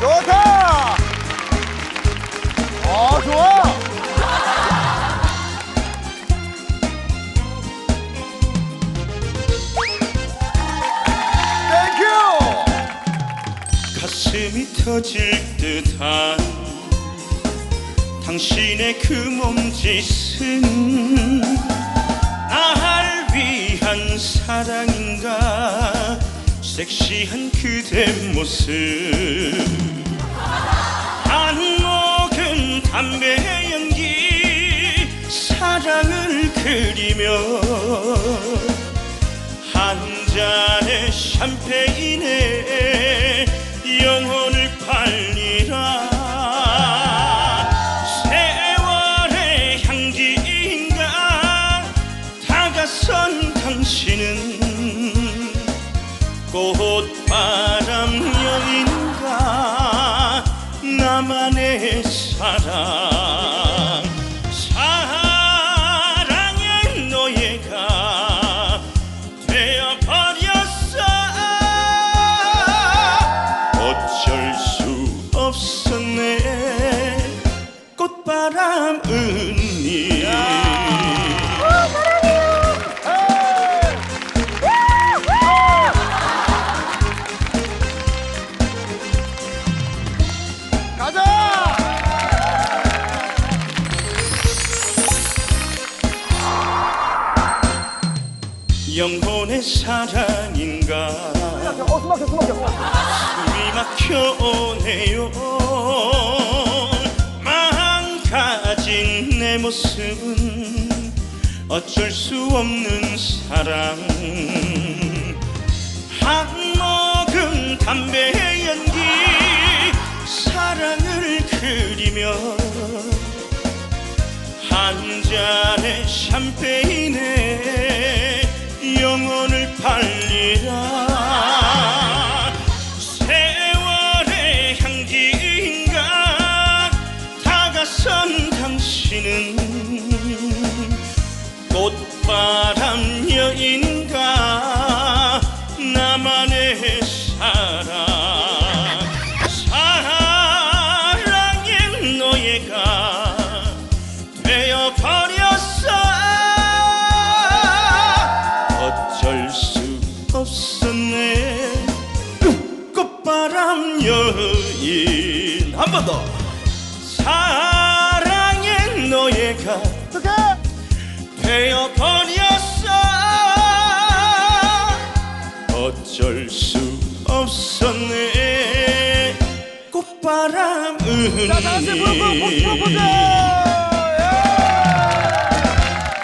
좋다. 어, 좋아. 땡큐. 가슴이 터질 듯한 당신의 그 몸짓은 섹시한 그대 모습. 안 먹은 담배 연기 사랑을 그리며 한 잔의 샴페인에 영혼을 팔리라. 세월의 향기인가? 다가선 당신은 꽃바람 여인가 나만의 사랑. 사랑의 노예가 되어버렸어. 어쩔 수 없었네. 꽃바람 은 영혼의 사랑인가? 어, 숨 막혀, 숨 막혀. 숨이 막혀오네요. 망가진 내 모습은 어쩔 수 없는 사랑. 한 모금 담배 연기 사랑을 그리며 한 잔의 샴페인에 당신은 꽃바람 여인가 나만의 사랑. 사랑의 노예가 되어버렸어. 어쩔 수 없었네. 꽃바람 여인. 한 번 더. 사랑의 노예가 어떡해? 되어버렸어 어쩔 수 없었네 꽃바람 자, 다시 은니 프로포즈.